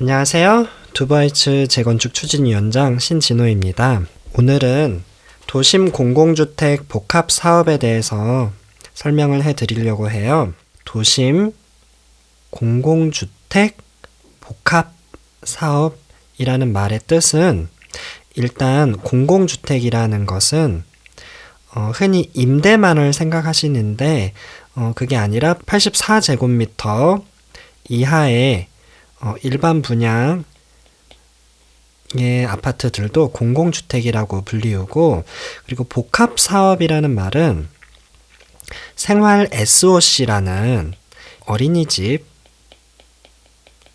안녕하세요. 두바이츠 재건축 추진위원장 신진호입니다. 오늘은 도심 공공주택 복합 사업에 대해서 설명을 해 드리려고 해요. 도심 공공주택 복합 사업이라는 말의 뜻은 일단 공공주택이라는 것은 어, 흔히 임대만을 생각하시는데 어, 그게 아니라 84제곱미터 이하의 어, 일반 분양 의 아파트들도 공공주택이라고 불리우고 그리고 복합 사업이라는 말은 생활 SOC라는 어린이집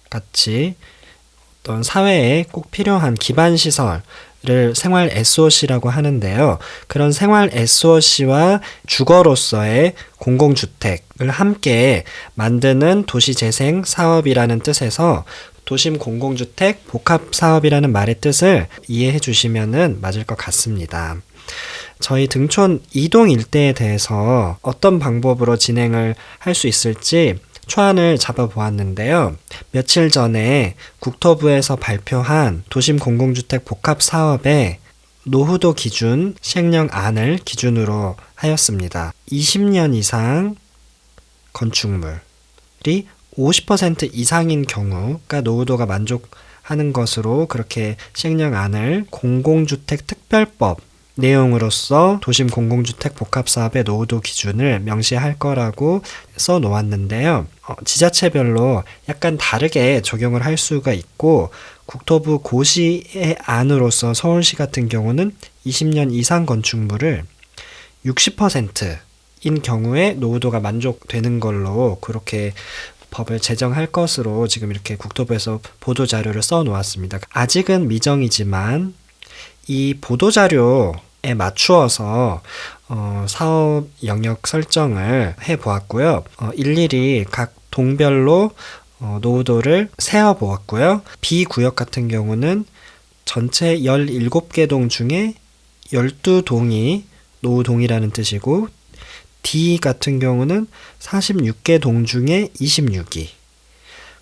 같이 어떤 사회에 꼭 필요한 기반 시설 을 생활 SOC라고 하는데요. 그런 생활 SOC와 주거로서의 공공주택을 함께 만드는 도시재생 사업이라는 뜻에서 도심 공공주택 복합 사업이라는 말의 뜻을 이해해 주시면 맞을 것 같습니다. 저희 등촌 이동 일대에 대해서 어떤 방법으로 진행을 할 수 있을지 초안을 잡아보았는데요. 며칠 전에 국토부에서 발표한 도심 공공주택 복합 사업의 노후도 기준 시행령안을 기준으로 하였습니다. 20년 이상 건축물이 50% 이상인 경우가 노후도가 만족하는 것으로 그렇게 시행령안을 공공주택 특별법 내용으로서 도심 공공주택 복합 사업의 노후도 기준을 명시할 거라고 써 놓았는데요. 어, 지자체별로 약간 다르게 적용을 할 수가 있고 국토부 고시의 안으로서 서울시 같은 경우는 20년 이상 건축물을 60%인 경우에 노후도가 만족되는 걸로 그렇게 법을 제정할 것으로 지금 이렇게 국토부에서 보도 자료를 써 놓았습니다. 아직은 미정이지만 이 보도 자료 에 맞추어서 어, 사업 영역 설정을 해 보았고요. 어, 일일이 각 동별로 어, 노후도를 세어 보았고요. B 구역 같은 경우는 전체 17개 동 중에 12동이 노후동이라는 뜻이고 D 같은 경우는 46개 동 중에 26이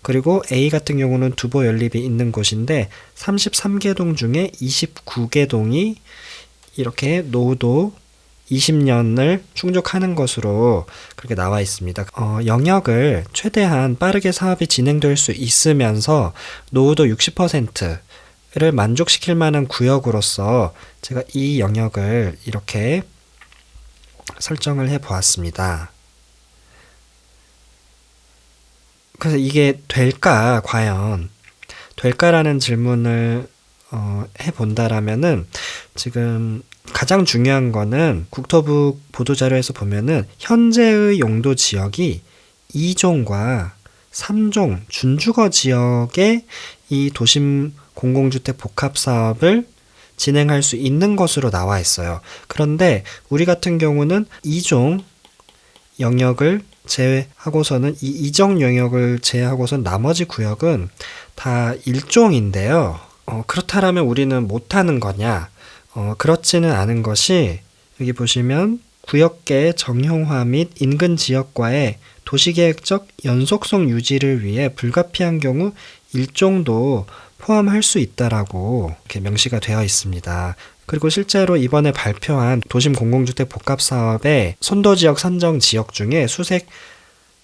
그리고 A 같은 경우는 두보 연립이 있는 곳인데 33개 동 중에 29개 동이 이렇게 노후도 20년을 충족하는 것으로 그렇게 나와 있습니다. 어, 영역을 최대한 빠르게 사업이 진행될 수 있으면서 노후도 60%를 만족시킬 만한 구역으로서 제가 이 영역을 이렇게 설정을 해 보았습니다. 그래서 이게 될까, 과연. 될까라는 질문을 어, 해 본다라면은 지금 가장 중요한 거는 국토부 보도자료에서 보면은 현재의 용도 지역이 2종과 3종 준주거 지역에 이 도심 공공주택 복합 사업을 진행할 수 있는 것으로 나와 있어요. 그런데 우리 같은 경우는 2종 영역을 제외하고서는 이 이정 영역을 제외하고선 나머지 구역은 다 1종인데요. 어, 그렇다면 우리는 못하는 거냐? 어, 그렇지는 않은 것이 여기 보시면 구역계 정형화 및 인근 지역과의 도시계획적 연속성 유지를 위해 불가피한 경우 일종도 포함할 수 있다라고 이렇게 명시가 되어 있습니다. 그리고 실제로 이번에 발표한 도심 공공주택 복합 사업의 선도 지역 선정 지역 중에 수색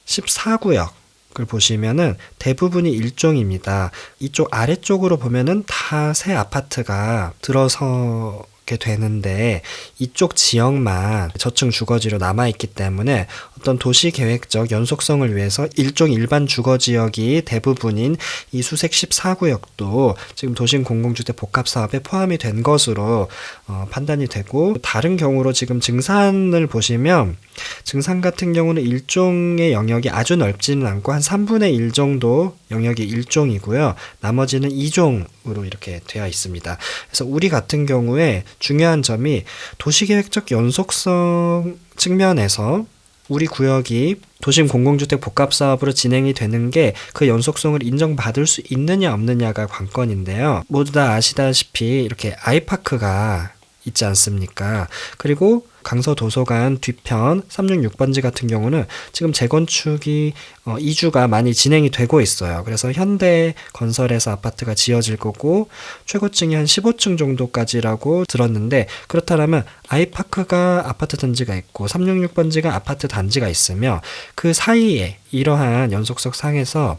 14구역 을 보시면은 대부분이 일종입니다. 이쪽 아래쪽으로 보면은 다 새 아파트가 들어서 게 되는데 이쪽 지역만 저층 주거지로 남아 있기 때문에 어떤 도시 계획적 연속성을 위해서 일종 일반 주거 지역이 대부분인 이 수색 14구역도 지금 도심 공공주택 복합 사업에 포함이 된 것으로 어, 판단이 되고 다른 경우로 지금 증산을 보시면 증산 같은 경우는 일종의 영역이 아주 넓지는 않고 한 3분의 1 정도 영역이 일종이고요. 나머지는 2종으로 이렇게 되어 있습니다. 그래서 우리 같은 경우에 중요한 점이 도시계획적 연속성 측면에서 우리 구역이 도심 공공주택 복합 사업으로 진행이 되는 게 그 연속성을 인정받을 수 있느냐 없느냐가 관건인데요. 모두 다 아시다시피 이렇게 아이파크가 있지 않습니까? 그리고 강서 도서관 뒤편 366번지 같은 경우는 지금 재건축이 어, 이주가 많이 진행이 되고 있어요. 그래서 현대 건설에서 아파트가 지어질 거고 최고층이 한 15층 정도까지라고 들었는데 그렇다면 아이파크가 아파트 단지가 있고 366번지가 아파트 단지가 있으며 그 사이에 이러한 연속석 상에서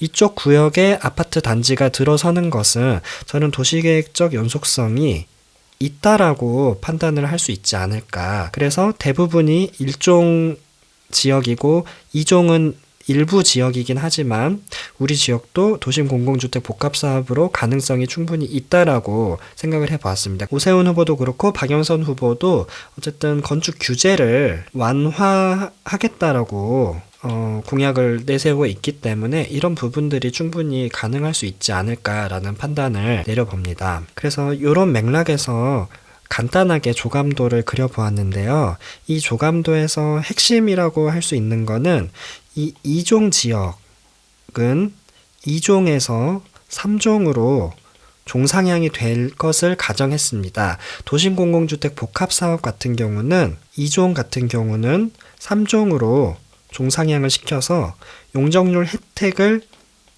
이쪽 구역에 아파트 단지가 들어서는 것은 저는 도시계획적 연속성이 있다라고 판단을 할 수 있지 않을까. 그래서 대부분이 일종 지역이고 이종은 일부 지역이긴 하지만 우리 지역도 도심 공공주택 복합 사업으로 가능성이 충분히 있다라고 생각을 해보았습니다. 오세훈 후보도 그렇고 박영선 후보도 어쨌든 건축 규제를 완화하겠다라고 어, 공약을 내세우고 있기 때문에 이런 부분들이 충분히 가능할 수 있지 않을까라는 판단을 내려봅니다. 그래서 이런 맥락에서 간단하게 조감도를 그려보았는데요. 이 조감도에서 핵심이라고 할 수 있는 거는 이 2종 지역은 2종에서 3종으로 종상향이 될 것을 가정했습니다. 도심공공주택 복합사업 같은 경우는 2종 같은 경우는 3종으로 종상향을 시켜서 용적률 혜택을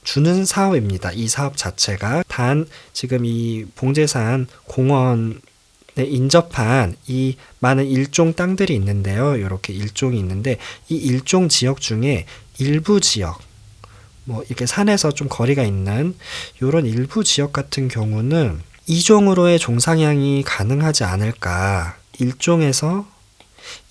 주는 사업입니다. 이 사업 자체가 단 지금 이 봉제산 공원에 인접한 이 많은 일종 땅들이 있는데요. 이렇게 일종이 있는데 이 일종 지역 중에 일부 지역 뭐 이렇게 산에서 좀 거리가 있는 이런 일부 지역 같은 경우는 이종으로의 종상향이 가능하지 않을까. 일종에서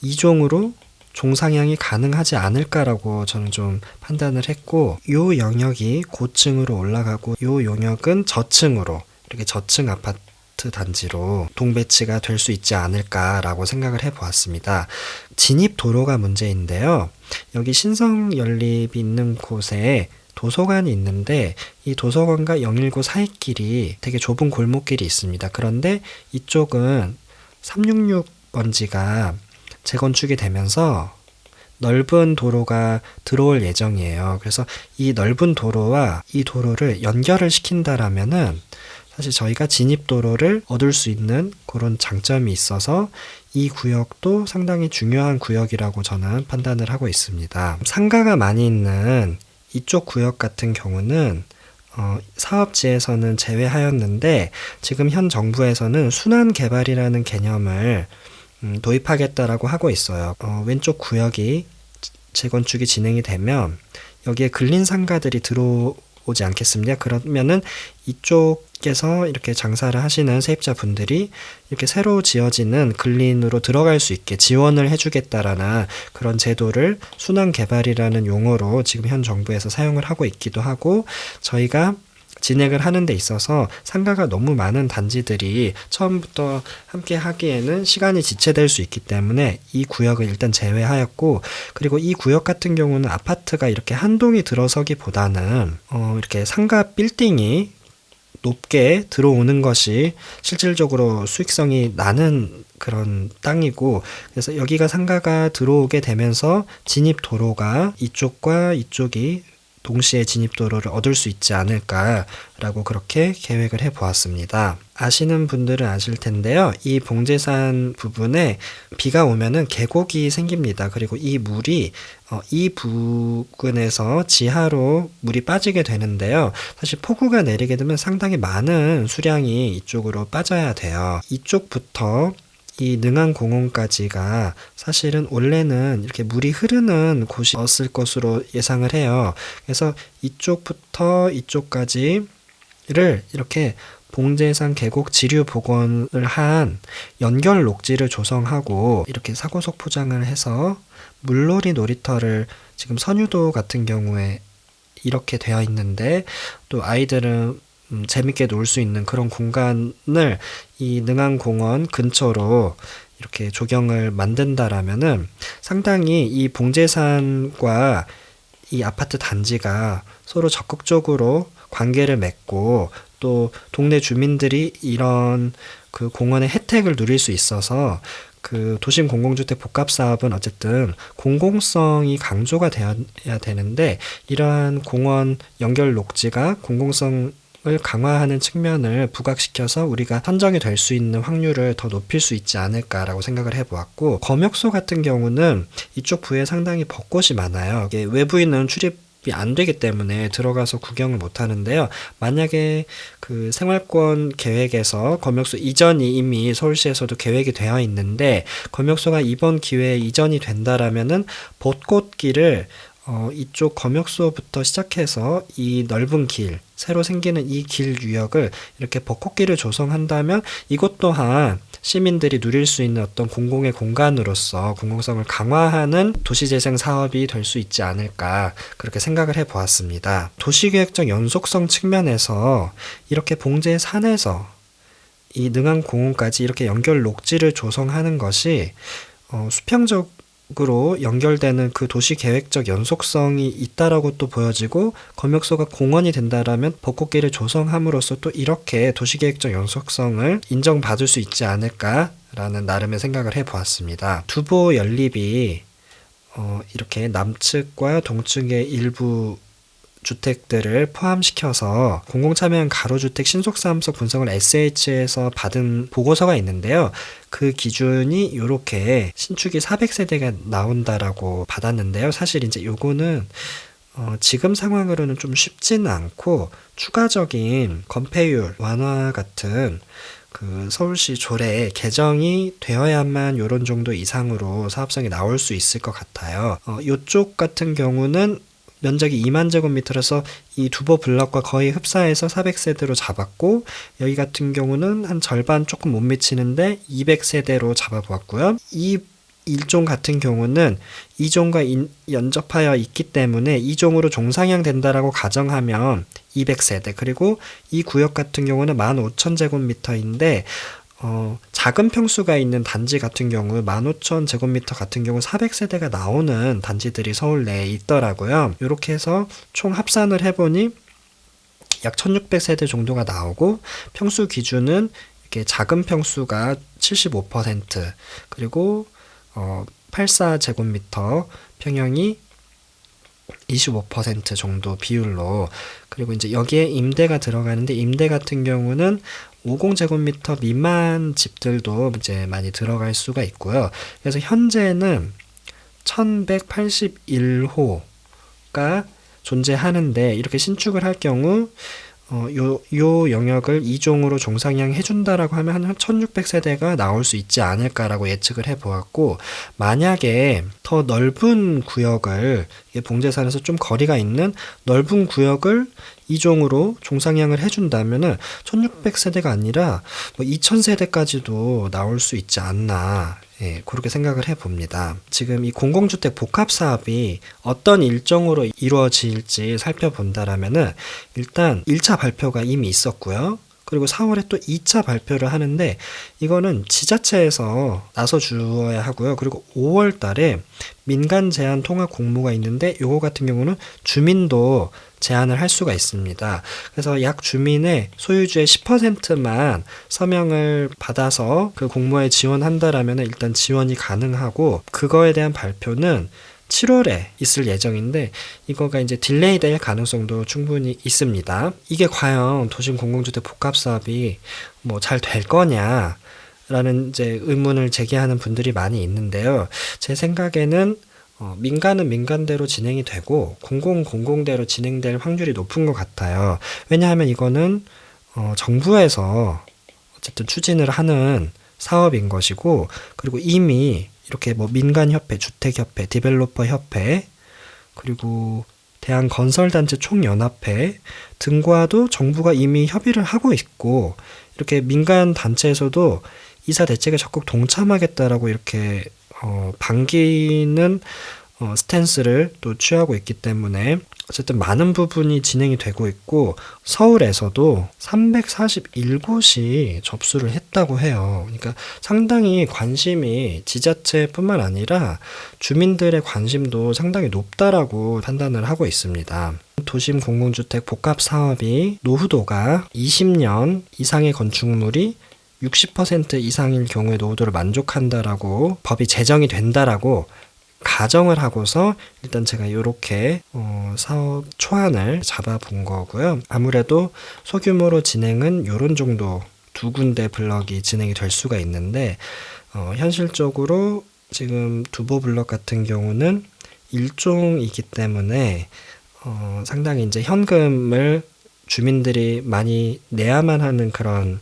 이종으로 종상향이 가능하지 않을까라고 저는 좀 판단을 했고 요 영역이 고층으로 올라가고 요 영역은 저층으로 이렇게 저층 아파트 단지로 동배치가 될 수 있지 않을까라고 생각을 해보았습니다. 진입 도로가 문제인데요. 여기 신성 연립이 있는 곳에 도서관이 있는데 이 도서관과 영일고 사이길이 되게 좁은 골목길이 있습니다. 그런데 이쪽은 366번지가 재건축이 되면서 넓은 도로가 들어올 예정이에요. 그래서 이 넓은 도로와 이 도로를 연결을 시킨다라면은 사실 저희가 진입 도로를 얻을 수 있는 그런 장점이 있어서 이 구역도 상당히 중요한 구역이라고 저는 판단을 하고 있습니다. 상가가 많이 있는 이쪽 구역 같은 경우는 어, 사업지에서는 제외하였는데 지금 현 정부에서는 순환 개발이라는 개념을 음, 도입하겠다라고 하고 있어요. 어, 왼쪽 구역이 재건축이 진행이 되면 여기에 근린 상가들이 들어오지 않겠습니까? 그러면은 이쪽에서 이렇게 장사를 하시는 세입자 분들이 이렇게 새로 지어지는 근린으로 들어갈 수 있게 지원을 해주겠다라는 그런 제도를 순환 개발이라는 용어로 지금 현 정부에서 사용을 하고 있기도 하고 저희가 진행을 하는 데 있어서 상가가 너무 많은 단지들이 처음부터 함께 하기에는 시간이 지체될 수 있기 때문에 이 구역을 일단 제외하였고 그리고 이 구역 같은 경우는 아파트가 이렇게 한 동이 들어서기보다는 어 이렇게 상가 빌딩이 높게 들어오는 것이 실질적으로 수익성이 나는 그런 땅이고 그래서 여기가 상가가 들어오게 되면서 진입 도로가 이쪽과 이쪽이 동시에 진입도로를 얻을 수 있지 않을까라고 그렇게 계획을 해 보았습니다. 아시는 분들은 아실 텐데요. 이 봉제산 부분에 비가 오면은 계곡이 생깁니다. 그리고 이 물이 어, 이 부근에서 지하로 물이 빠지게 되는데요. 사실 폭우가 내리게 되면 상당히 많은 수량이 이쪽으로 빠져야 돼요. 이쪽부터 이 능한 공원까지가 사실은 원래는 이렇게 물이 흐르는 곳이었을 것으로 예상을 해요. 그래서 이쪽부터 이쪽까지를 이렇게 봉제산 계곡 지류 복원을 한 연결 녹지를 조성하고 이렇게 사고속 포장을 해서 물놀이 놀이터를 지금 선유도 같은 경우에 이렇게 되어 있는데 또 아이들은 음, 재밌게 놀 수 있는 그런 공간을 이 능안공원 근처로 이렇게 조경을 만든다라면은 상당히 이 봉제산과 이 아파트 단지가 서로 적극적으로 관계를 맺고 또 동네 주민들이 이런 그 공원의 혜택을 누릴 수 있어서 그 도심 공공주택 복합 사업은 어쨌든 공공성이 강조가 되어야 되는데 이러한 공원 연결 녹지가 공공성 을 강화하는 측면을 부각시켜서 우리가 선정이 될 수 있는 확률을 더 높일 수 있지 않을까라고 생각을 해보았고 검역소 같은 경우는 이쪽 부에 상당히 벚꽃이 많아요. 외부인은 출입이 안 되기 때문에 들어가서 구경을 못 하는데요. 만약에 그 생활권 계획에서 검역소 이전이 이미 서울시에서도 계획이 되어 있는데 검역소가 이번 기회에 이전이 된다라면은 벚꽃길을 어, 이쪽 검역소부터 시작해서 이 넓은 길, 새로 생기는 이 길 유역을 이렇게 벚꽃길을 조성한다면 이것 또한 시민들이 누릴 수 있는 어떤 공공의 공간으로서 공공성을 강화하는 도시재생 사업이 될 수 있지 않을까 그렇게 생각을 해 보았습니다. 도시계획적 연속성 측면에서 이렇게 봉제 산에서 이 능한 공원까지 이렇게 연결 녹지를 조성하는 것이 어, 수평적 으로 연결되는 그 도시 계획적 연속성이 있다라고 또 보여지고 검역소가 공원이 된다라면 벚꽃길을 조성함으로써 또 이렇게 도시 계획적 연속성을 인정받을 수 있지 않을까라는 나름의 생각을 해보았습니다. 두보 연립이 어, 이렇게 남측과 동측의 일부 주택들을 포함시켜서 공공참여형 가로주택 신속사함석 분석을 SH에서 받은 보고서가 있는데요. 그 기준이 이렇게 신축이 400세대가 나온다라고 받았는데요. 사실 이제 요거는 어, 지금 상황으로는 좀 쉽지는 않고 추가적인 건폐율 완화 같은 그 서울시 조례 개정이 되어야만 요런 정도 이상으로 사업성이 나올 수 있을 것 같아요. 어, 요쪽 같은 경우는 면적이 2만 제곱미터라서 이 두보 블럭과 거의 흡사해서 400세대로 잡았고 여기 같은 경우는 한 절반 조금 못 미치는데 200세대로 잡아보았고요. 이 일종 같은 경우는 이종과 연접하여 있기 때문에 이종으로 종상향 된다라고 가정하면 200세대 그리고 이 구역 같은 경우는 15,000제곱미터인데 어, 작은 평수가 있는 단지 같은 경우 15,000 제곱미터 같은 경우 400세대가 나오는 단지들이 서울 내에 있더라고요. 이렇게 해서 총 합산을 해보니 약 1600세대 정도가 나오고 평수 기준은 이렇게 작은 평수가 75% 그리고 어, 84제곱미터 평형이 25% 정도 비율로 그리고 이제 여기에 임대가 들어가는데 임대 같은 경우는 50제곱미터 미만 집들도 이제 많이 들어갈 수가 있고요. 그래서 현재는 1181호가 존재하는데 이렇게 신축을 할 경우 어, 요, 요 영역을 이종으로 종상향 해준다라고 하면 한 1600세대가 나올 수 있지 않을까라고 예측을 해 보았고, 만약에 더 넓은 구역을, 봉제산에서 좀 거리가 있는 넓은 구역을 이종으로 종상향을 해준다면은 1600세대가 아니라 뭐 2000세대까지도 나올 수 있지 않나. 예, 그렇게 생각을 해 봅니다. 지금 이 공공주택 복합 사업이 어떤 일정으로 이루어질지 살펴본다라면은 일단 1차 발표가 이미 있었고요. 그리고 4월에 또 2차 발표를 하는데 이거는 지자체에서 나서 주어야 하고요. 그리고 5월 달에 민간 제한 통합 공모가 있는데 요거 같은 경우는 주민도 제한을 할 수가 있습니다. 그래서 약 주민의 소유주의 10%만 서명을 받아서 그 공모에 지원한다라면 일단 지원이 가능하고 그거에 대한 발표는 7월에 있을 예정인데 이거가 이제 딜레이 될 가능성도 충분히 있습니다. 이게 과연 도심 공공주택 복합 사업이 뭐 잘 될 거냐 라는 이제 의문을 제기하는 분들이 많이 있는데요. 제 생각에는 어, 민간은 민간대로 진행이 되고 공공 공공대로 진행될 확률이 높은 것 같아요. 왜냐하면 이거는 어, 정부에서 어쨌든 추진을 하는 사업인 것이고 그리고 이미 이렇게 뭐 민간협회, 주택협회, 디벨로퍼협회 그리고 대한건설단체 총연합회 등과도 정부가 이미 협의를 하고 있고 이렇게 민간 단체에서도 이사 대책에 적극 동참하겠다라고 이렇게 어, 반기는 어, 스탠스를 또 취하고 있기 때문에 어쨌든 많은 부분이 진행이 되고 있고 서울에서도 341곳이 접수를 했다고 해요. 그러니까 상당히 관심이 지자체뿐만 아니라 주민들의 관심도 상당히 높다라고 판단을 하고 있습니다. 도심 공공주택 복합 사업이 노후도가 20년 이상의 건축물이 60% 이상일 경우에 노후도를 만족한다라고 법이 제정이 된다라고 가정을 하고서 일단 제가 이렇게 어, 사업 초안을 잡아본 거고요. 아무래도 소규모로 진행은 요런 정도 두 군데 블럭이 진행이 될 수가 있는데 어, 현실적으로 지금 두보 블럭 같은 경우는 일종이기 때문에 어, 상당히 이제 현금을 주민들이 많이 내야만 하는 그런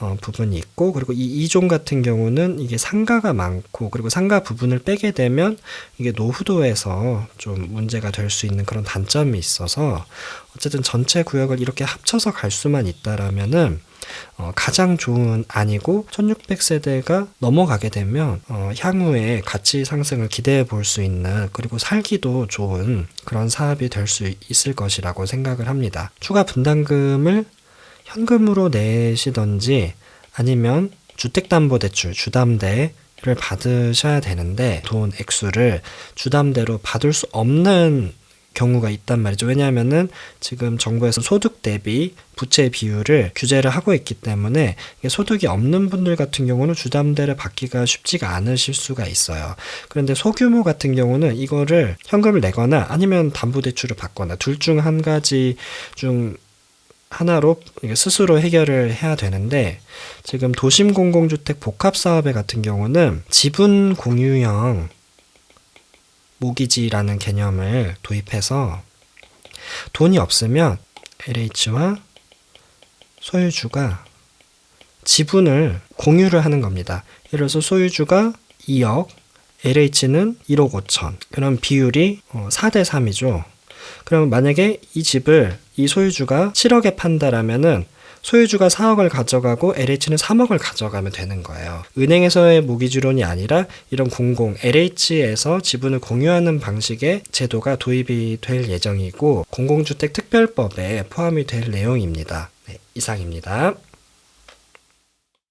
어, 부분이 있고 그리고 이 2종 같은 경우는 이게 상가가 많고 그리고 상가 부분을 빼게 되면 이게 노후도에서 좀 문제가 될 수 있는 그런 단점이 있어서 어쨌든 전체 구역을 이렇게 합쳐서 갈 수만 있다라면은 어, 가장 좋은 안이고 1600세대가 넘어가게 되면 어, 향후에 가치 상승을 기대해 볼 수 있는 그리고 살기도 좋은 그런 사업이 될 수 있을 것이라고 생각을 합니다. 추가 분담금을 현금으로 내시던지 아니면 주택담보대출 주담대를 받으셔야 되는데 돈 액수를 주담대로 받을 수 없는 경우가 있단 말이죠. 왜냐하면은 지금 정부에서 소득 대비 부채 비율을 규제를 하고 있기 때문에 소득이 없는 분들 같은 경우는 주담대를 받기가 쉽지가 않으실 수가 있어요. 그런데 소규모 같은 경우는 이거를 현금을 내거나 아니면 담보대출을 받거나 둘 중 한 가지 중 하나로 스스로 해결을 해야 되는데 지금 도심 공공주택 복합 사업에 같은 경우는 지분 공유형 모기지라는 개념을 도입해서 돈이 없으면 LH와 소유주가 지분을 공유를 하는 겁니다. 예를 들어서 소유주가 2억, LH는 1억 5천. 그럼 비율이 4대 3이죠. 그럼 만약에 이 집을 이 소유주가 7억에 판다라면은 소유주가 4억을 가져가고 LH는 3억을 가져가면 되는 거예요. 은행에서의 모기지론이 아니라 이런 공공 LH에서 지분을 공유하는 방식의 제도가 도입이 될 예정이고 공공주택 특별법에 포함이 될 내용입니다. 네, 이상입니다.